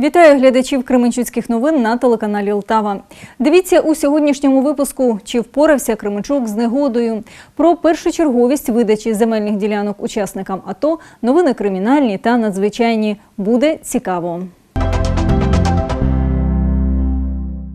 Вітаю глядачів Кременчуцьких новин на телеканалі Лтава. Дивіться у сьогоднішньому випуску, чи впорався Кременчук з негодою. Про першочерговість видачі земельних ділянок учасникам АТО, новини кримінальні та надзвичайні. Буде цікаво.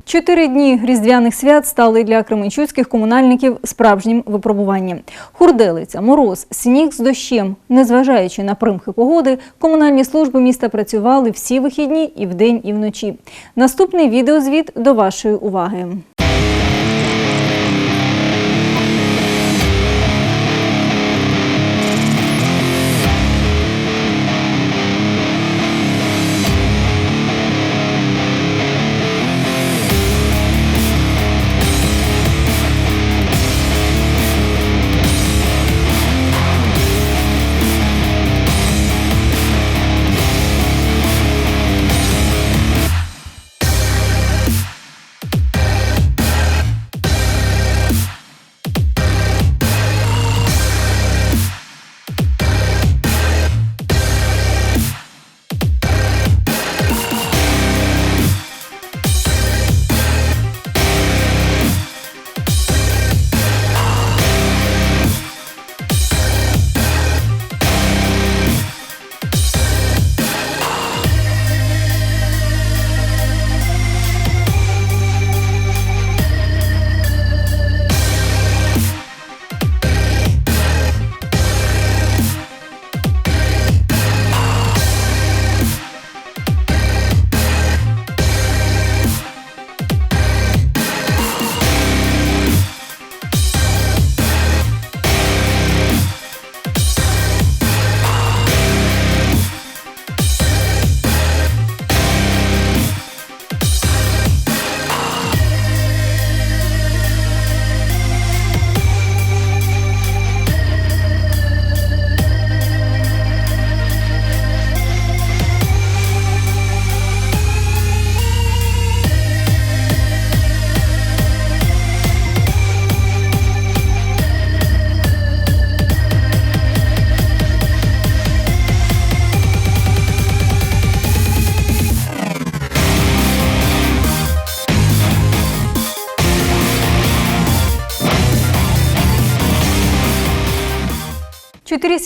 Чотири дні різдвяних свят стали для кременчуцьких комунальників справжнім випробуванням. Хурделиця, мороз, сніг з дощем. Незважаючи на примхи погоди, комунальні служби міста працювали всі вихідні і вдень, і вночі. Наступний відеозвіт до вашої уваги.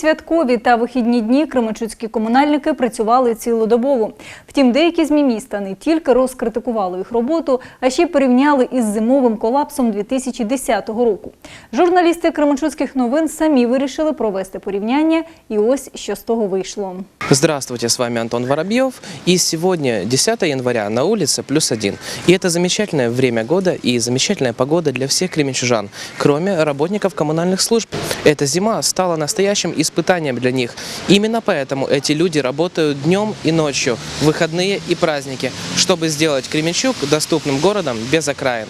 Святкові та вихідні дні кременчуцькі комунальники працювали цілодобово. Втім, деякі змі міста не тільки розкритикували їх роботу, а ще й порівняли із зимовим колапсом 2010 року. Журналісти Кременчуцьких новин самі вирішили провести порівняння, і ось що з того вийшло. Здравствуйте, с вами Антон Воробьев. И сегодня, 10 января, на улице плюс один. И это замечательное время года и замечательная погода для всех кременчужан, кроме работников коммунальных служб. Эта зима стала настоящим испытанием для них. Именно поэтому эти люди работают днем и ночью, выходные и праздники, чтобы сделать Кременчуг доступным городом без окраин.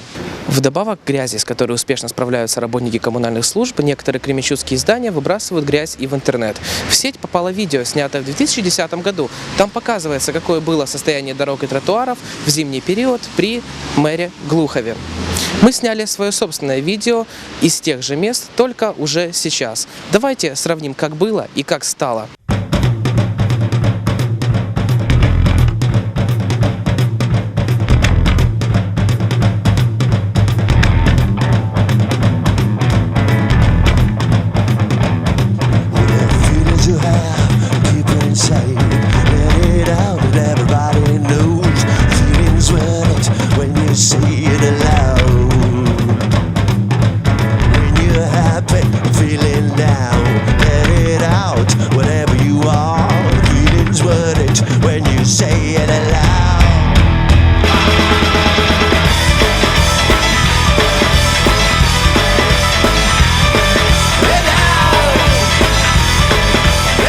Вдобавок к грязи, с которой успешно справляются работники коммунальных служб, некоторые кременчуцкие издания выбрасывают грязь и в интернет. В сеть попало видео, снятое в 2010 году. Там показывается, какое было состояние дорог и тротуаров в зимний период при мэре Глухове. Мы сняли свое собственное видео из тех же мест, только уже сейчас. Давайте сравним, как было и как стало.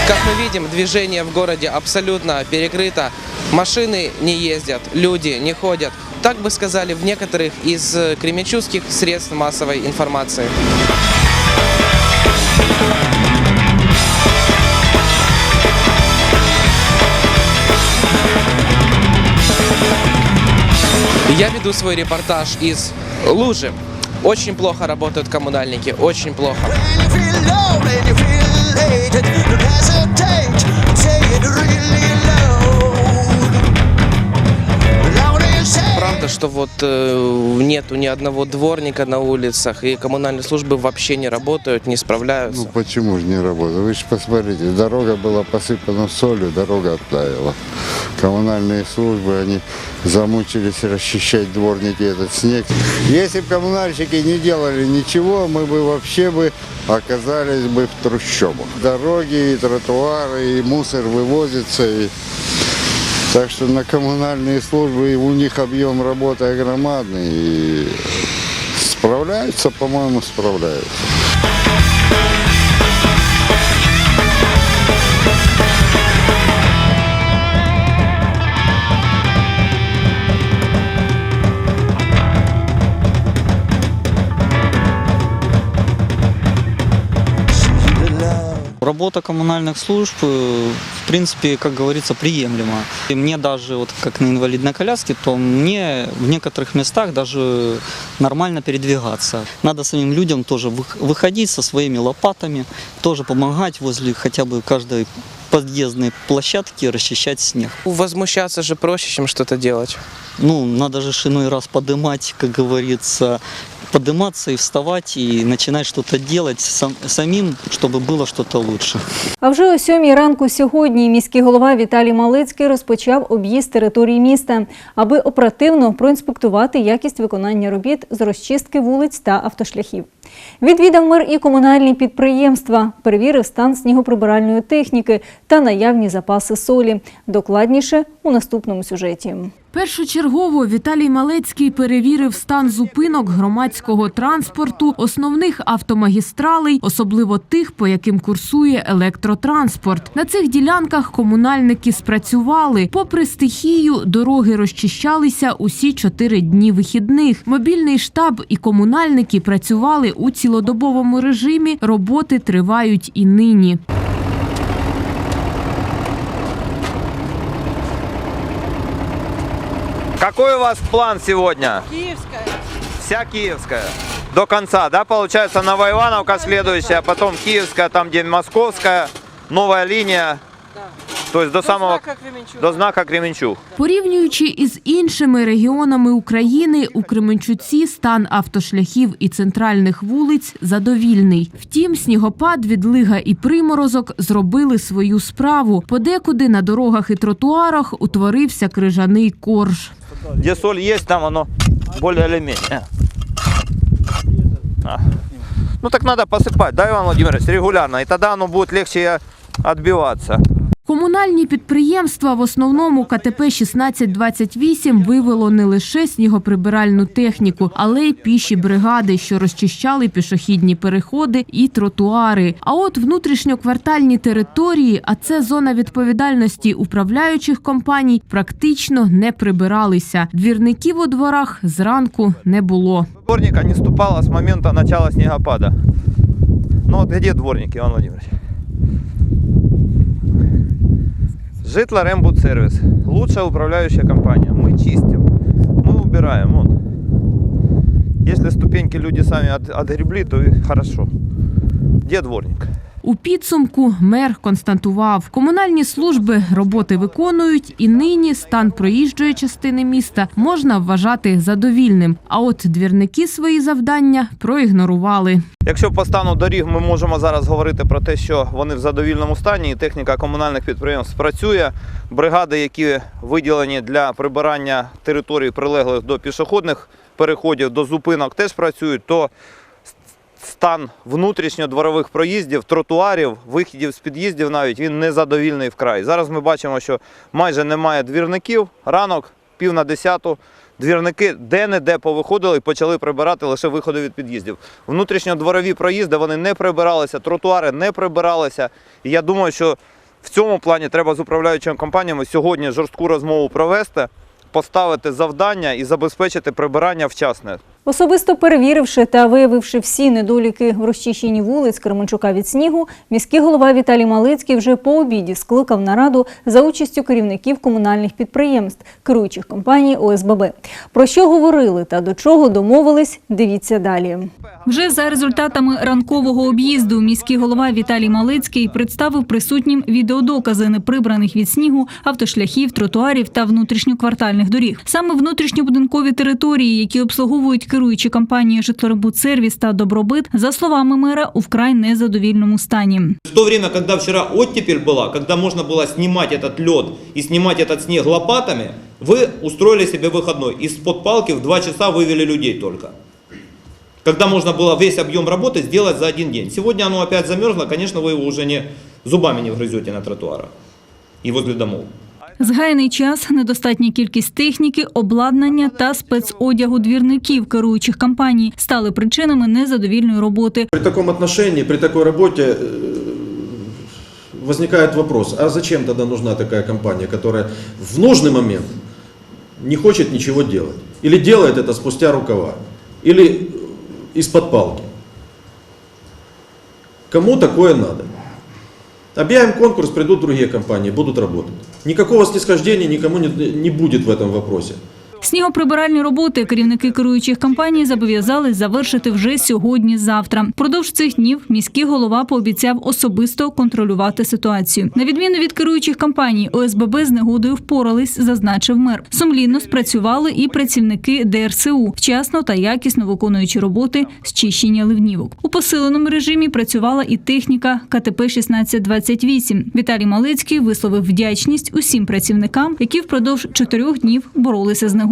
Как мы видим, движение в городе абсолютно перекрыто. Машины не ездят, люди не ходят. Так бы сказали в некоторых из э, кременчугских средств массовой информации. Я веду свой репортаж из Лужи. Очень плохо работают коммунальники, очень плохо. When you feel low что вот э, нету ни одного дворника на улицах, и коммунальные службы вообще не работают, не справляются. Ну почему же не работает? Вы же посмотрите, дорога была посыпана солью, дорога оттаяла. Коммунальные службы, они замучились расчищать дворники этот снег. Если бы коммунальщики не делали ничего, мы бы вообще бы оказались бы в трущобах. Дороги и тротуары, и мусор вывозится. И... Так что на коммунальные службы у них объем работы огромадный. И справляются, по-моему, справляются. Работа коммунальных служб, э, в принципе, как говорится, приемлема. И мне даже, вот как на инвалидной коляске, то мне в некоторых местах даже нормально передвигаться. Надо самим людям тоже вых- выходить со своими лопатами, тоже помогать возле хотя бы каждой подъездной площадки расчищать снег. Возмущаться же проще, чем что-то делать. Ну, надо же ж иной раз подымать, как говорится, подниматься и вставать, и начинать что-то делать сам- самим, чтобы было что-то лучше. А вже о сьомій ранку сьогодні міський голова Віталій Малицький розпочав об'їзд території міста, аби оперативно проінспектувати якість виконання робіт з розчистки вулиць та автошляхів. Відвідав мер і комунальні підприємства, перевірив стан снігоприбиральної техніки та наявні запаси солі. Докладніше у наступному сюжеті. Першочергово Віталій Малецький перевірив стан зупинок громадського транспорту, основних автомагістралей, особливо тих, по яким курсує електротранспорт. На цих ділянках комунальники спрацювали. Попри стихію, дороги розчищалися усі чотири дні вихідних. Мобільний штаб і комунальники працювали у цілодобовому режимі. Роботи тривають і нині. Какой у вас план сегодня? Киевская. Вся Киевская. До конца, да, получается, Новоивановка следующая, потом Киевская, там где Московская, новая линия. То есть до, самого до знака Кременчуг. Порівнюючи із іншими регіонами України, у Кременчуці стан автошляхів і центральних вулиць задовільний. Втім, снігопад, відлига і приморозок зробили свою справу. Подекуди на дорогах і тротуарах утворився крижаний корж. Где соль есть, там оно более или Ну так надо посыпать, да, Иван Владимирович, регулярно, и тогда оно будет легче отбиваться. Комунальні підприємства, в основному КТП 1628, вивело не лише снігоприбиральну техніку, але й піші бригади, що розчищали пішохідні переходи і тротуари. А от внутрішньоквартальні території, а це зона відповідальності управляючих компаній, практично не прибиралися. Двірників у дворах зранку не було. Дворника не ступала с момента начала снегопада. Ну вот где дворник, Иван Владимирович? Житла Рембудсервис. Лучшая управляющая компания. Мы чистим. Мы убираем. Вон. Если ступеньки люди сами от, отгребли, то и хорошо. Где дворник? У підсумку мер констатував, комунальні служби роботи виконують, і нині стан проїжджої частини міста можна вважати задовільним. А от двірники свої завдання проігнорували. Якщо по стану доріг ми можемо зараз говорити про те, що вони в задовільному стані, і техніка комунальних підприємств працює. Бригади, які виділені для прибирання територій, прилеглих до пішохідних переходів, до зупинок, теж працюють, то стан внутрішньодворових проїздів, тротуарів, вихідів з під'їздів навіть він незадовільний вкрай. Зараз ми бачимо, що майже немає двірників. Ранок, пів на десяту. Двірники де-не-де повиходили і почали прибирати лише виходи від під'їздів. Внутрішньодворові проїзди вони не прибиралися, тротуари не прибиралися. І я думаю, що в цьому плані треба з управляючими компаніями сьогодні жорстку розмову провести, поставити завдання і забезпечити прибирання вчасне. Особисто перевіривши та виявивши всі недоліки в розчищенні вулиць Кременчука від снігу, міський голова Віталій Малицький вже по обіді скликав нараду за участю керівників комунальних підприємств, керуючих компаній ОСББ. Про що говорили та до чого домовились, дивіться далі. Вже за результатами ранкового об'їзду міський голова Віталій Малицький представив присутнім відеодокази неприбраних від снігу автошляхів, тротуарів та внутрішньоквартальних доріг. Саме внутрішньобудинкові території, які обслуговують керуючі компанії «Житлорибудсервіс» та «Добробит», за словами мера, у вкрай незадовільному стані. В то время, когда вчера оттепель была, когда можно было снимать этот лед и снимать этот снег лопатами, вы устроили себе выходной. Из-под палки в 2 часа вывели людей только. Когда можно было весь объем работы сделать за один день. Сегодня оно опять замерзло, конечно, вы его уже не зубами не вгрызете на тротуарах и возле домов. Згаяний час, недостатня кількість техніки, обладнання та спецодягу двірників керуючих компаній стали причинами незадовільної роботи. При таком отношении, при такой работе э, возникает вопрос, а зачем тогда нужна такая компания, которая в нужный момент не хочет ничего делать? Или делает это спустя рукава? Или э, из-под палки? Кому такое надо? Объявим конкурс, придут другие компании, будут работать. Никакого снисхождения никому не, не будет в этом вопросе. Снігоприбиральні роботи керівники керуючих компаній зобов'язались завершити вже сьогодні-завтра. Продовж цих днів міський голова пообіцяв особисто контролювати ситуацію. На відміну від керуючих компаній, ОСББ з негодою впорались, зазначив мер. Сумлінно спрацювали і працівники ДРСУ, вчасно та якісно виконуючи роботи з чищення ливнівок. У посиленому режимі працювала і техніка КТП 1628. Віталій Малицький висловив вдячність усім працівникам, які впродовж чотирьох днів боролися з негодою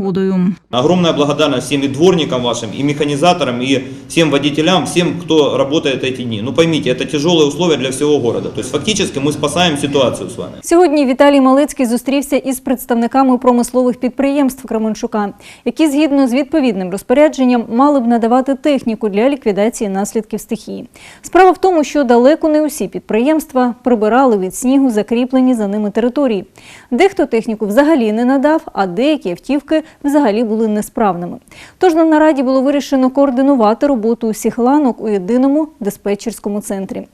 Огромная благодарность всем и дворникам вашим, и механизаторам, и всем водителям, всем, кто работает эти дни. Ну поймите, это тяжелые условия для всего города. То есть фактически мы спасаем ситуацию с вами. Сьогодні Віталій Малицький зустрівся із представниками промислових підприємств Кременчука, які згідно з відповідним розпорядженням мали б надавати техніку для ліквідації наслідків стихії. Справа в тому, що далеко не усі підприємства прибирали від снігу закріплені за ними території. Дехто техніку взагалі не надав, а деякі автівки взагалі були несправними. Тож на нараді було вирішено координувати роботу усіх ланок у єдиному диспетчерському центрі.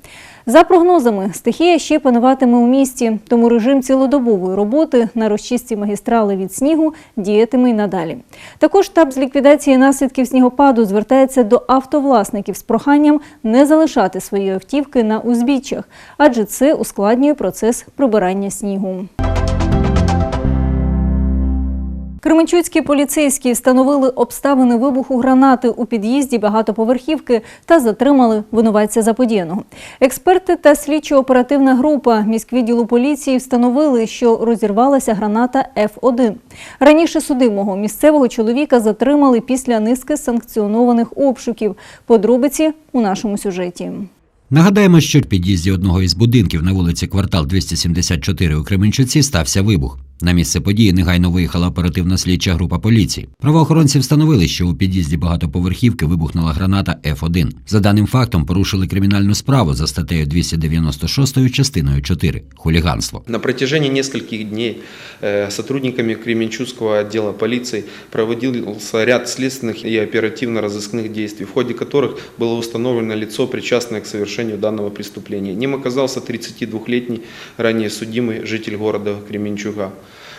За прогнозами, стихія ще пануватиме у місті, тому режим цілодобової роботи на розчистці магістрали від снігу діятиме й надалі. Також штаб з ліквідації наслідків снігопаду звертається до автовласників з проханням не залишати свої автівки на узбіччях, адже це ускладнює процес прибирання снігу. Кременчуцькі поліцейські встановили обставини вибуху гранати у під'їзді багатоповерхівки та затримали винуватця заподіяного. Експерти та слідчо-оперативна група міськвідділу поліції встановили, що розірвалася граната Ф1. Раніше судимого місцевого чоловіка затримали після низки санкціонованих обшуків. Подробиці у нашому сюжеті. Нагадаємо, що в під'їзді одного із будинків на вулиці Квартал 274 у Кременчуці стався вибух. На місце події негайно виїхала оперативно-слідча група поліції. Правоохоронці встановили, що у під'їзді багатоповерхівки вибухнула граната Ф1. За даним фактом порушили кримінальну справу за статтею 296 частиною 4 – хуліганство. На протяжении нескольких дней э, сотрудниками Кременчугского отдела полиции проводился ряд следственных и оперативно-розыскных действий, в ходе которых было установлено лицо, причастное к совершению данного преступления. Ним оказался 32-летний ранее судимый житель города Кременчуга.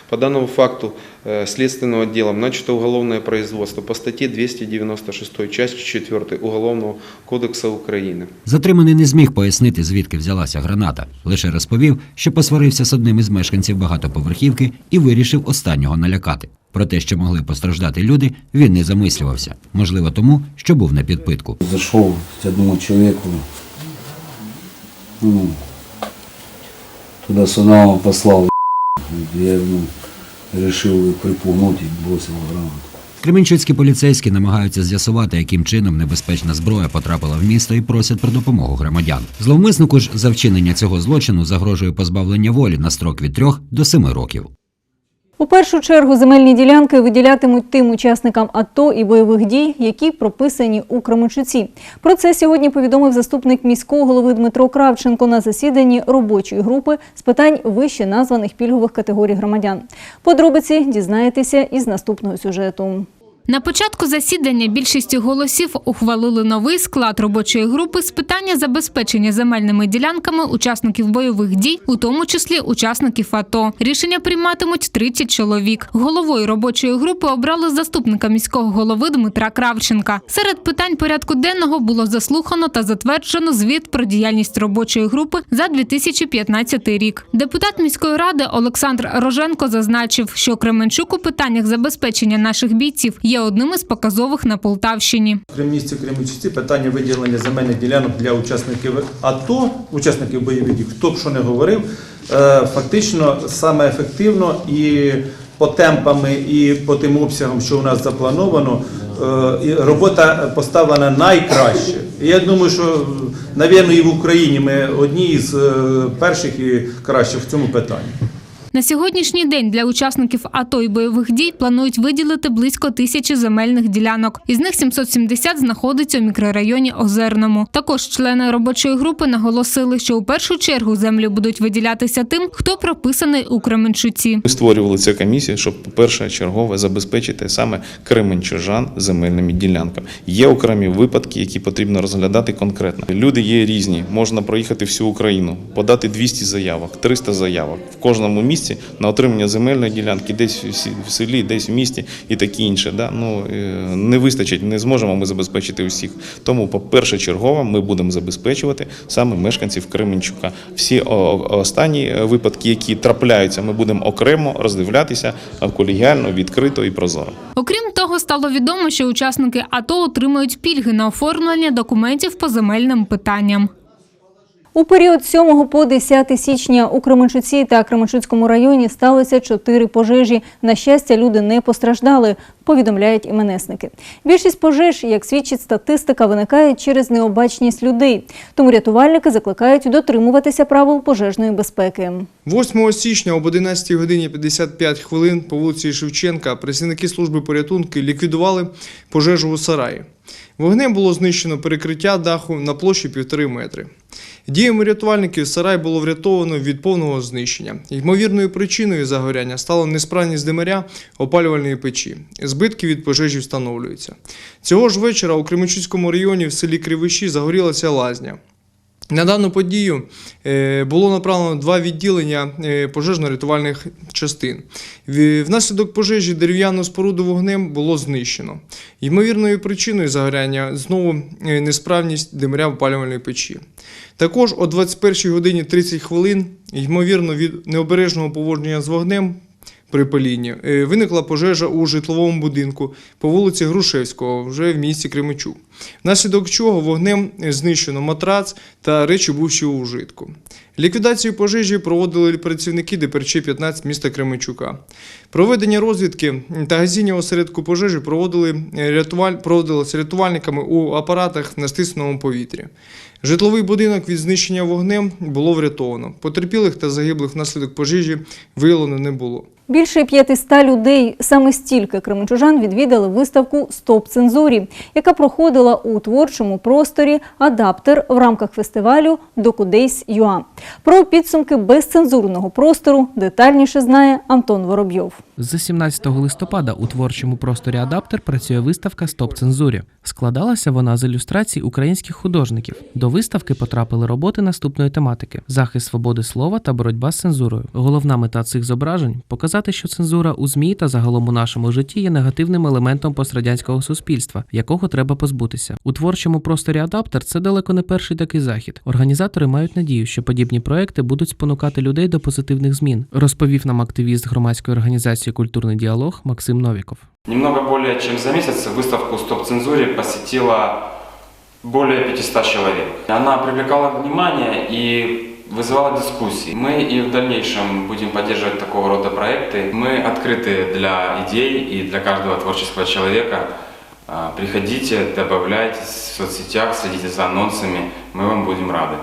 По данному факту э, следственным отделом начато уголовное производство по статье 296 части 4 Уголовного кодекса Украины. Затриманий не зміг пояснити, звідки взялася граната. Лише розповів, що посварився з одним із мешканців багатоповерхівки і вирішив останнього налякати. Про те, що могли постраждати люди, він не замислювався. Можливо, тому, що був на підпитку. Зашел к одному человеку, ну, туда сигналом послал, я ну, вирішив припугнути і бросив гранату. Кременчуцькі поліцейські намагаються з'ясувати, яким чином небезпечна зброя потрапила в місто і просять про допомогу громадян. Зловмиснику ж за вчинення цього злочину загрожує позбавлення волі на строк від трьох до семи років. У першу чергу земельні ділянки виділятимуть тим учасникам АТО і бойових дій, які прописані у Кременчуці. Про це сьогодні повідомив заступник міського голови Дмитро Кравченко на засіданні робочої групи з питань вище названих пільгових категорій громадян. Подробиці дізнаєтеся із наступного сюжету. На початку засідання більшістю голосів ухвалили новий склад робочої групи з питання забезпечення земельними ділянками учасників бойових дій, у тому числі учасників АТО. Рішення прийматимуть 30 чоловік. Головою робочої групи обрали заступника міського голови Дмитра Кравченка. Серед питань порядку денного було заслухано та затверджено звіт про діяльність робочої групи за 2015 рік. Депутат міської ради Олександр Роженко зазначив, що Кременчук у питаннях забезпечення наших бійців є одним із показових на Полтавщині. В місті Кременчуці питання виділення земельних ділянок для учасників АТО, учасників бойових дій, хто б що не говорив, е, фактично саме ефективно і по темпами, і по тим обсягам, що у нас заплановано, е, робота поставлена найкраще. Я думаю, що, навірно, і в Україні ми одні з е, перших і кращих в цьому питанні. На сьогоднішній день для учасників АТО і бойових дій планують виділити близько тисячі земельних ділянок. Із них 770 знаходиться у мікрорайоні Озерному. Також члени робочої групи наголосили, що у першу чергу землі будуть виділятися тим, хто прописаний у Кременчуці. Ми створювали цю комісію, щоб першочергово забезпечити саме кременчужан земельними ділянками. Є окремі випадки, які потрібно розглядати конкретно. Люди є різні. Можна проїхати всю Україну, подати 200 заявок, 300 заявок в кожному місці на отримання земельної ділянки, десь в селі, десь в місті і таке інше. Да? Ну, е, не вистачить, не зможемо ми забезпечити усіх. Тому, по першочергово, ми будемо забезпечувати саме мешканців Кременчука. Всі останні е, випадки, які трапляються, ми будемо окремо роздивлятися колегіально, відкрито і прозоро. Окрім того, стало відомо, що учасники АТО отримують пільги на оформлення документів по земельним питанням. У період з 7 по 10 січня у Кременчуці та Кременчуцькому районі сталося чотири пожежі. На щастя, люди не постраждали, повідомляють іменесники. Більшість пожеж, як свідчить статистика, виникає через необачність людей. Тому рятувальники закликають дотримуватися правил пожежної безпеки. 8 січня об 11 годині 55 хвилин по вулиці Шевченка працівники служби порятунку ліквідували пожежу у сараї. Вогнем було знищено перекриття даху на площі півтори метри. Діями рятувальників сарай було врятовано від повного знищення. Ймовірною причиною загоряння стала несправність димаря опалювальної печі. Збитки від пожежі встановлюються. Цього ж вечора у Кременчуцькому районі в селі Кривиші загорілася лазня. На дану подію е, було направлено два відділення е, пожежно-рятувальних частин. Внаслідок пожежі дерев'яну споруду вогнем було знищено. Ймовірною причиною загоряння знову е, несправність димаря опалювальної печі. Також о 21 годині 30 хвилин, ймовірно, від необережного поводження з вогнем при палінні е, виникла пожежа у житловому будинку по вулиці Грушевського, вже в місті Кременчук. Внаслідок чого вогнем знищено матрац та речі бувші у вжитку. Ліквідацію пожежі проводили працівники ДПРЧ 15 міста Кременчука. Проведення розвідки та гасіння осередку пожежі проводили е, проводилося рятувальниками у апаратах на стисненому повітрі. Житловий будинок від знищення вогнем було врятовано. Потерпілих та загиблих внаслідок пожежі виявлено не було. Більше 500 людей саме стільки кременчужан відвідали виставку Стоп цензурі, яка проходила у творчому просторі Адаптер в рамках фестивалю Докудейс ЮА. Про підсумки безцензурного простору детальніше знає Антон Воробйов. З 17 листопада у творчому просторі Адаптер працює виставка Стоп цензурі. Складалася вона з ілюстрацій українських художників. До виставки потрапили роботи наступної тематики: захист свободи слова та боротьба з цензурою. Головна мета цих зображень показати, що цензура у ЗМІ та загалом у нашому житті є негативним елементом пострадянського суспільства, якого треба позбутися. У творчому просторі Адаптер це далеко не перший такий захід. Організатори мають надію, що подібні проекти будуть спонукати людей до позитивних змін, розповів нам активіст громадської організації Культурний діалог Максим Новіков. Немного более чем за месяц выставку «Стоп-цензуре» посетило более 500 человек. Она привлекала внимание и вызывала дискуссии. Мы и в дальнейшем будем поддерживать такого рода проекты. Мы открыты для идей и для каждого творческого человека. А, Приходите, добавляйтесь в соцсетях, следите за анонсами. Мы вам будем рады.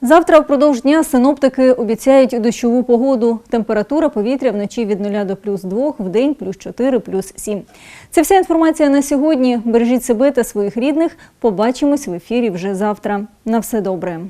Завтра впродовж дня синоптики обіцяють дощову погоду. Температура повітря вночі від 0 до плюс 2, в день плюс 4, плюс 7. Це вся інформація на сьогодні. Бережіть себе та своїх рідних. Побачимось в ефірі вже завтра. На все добре.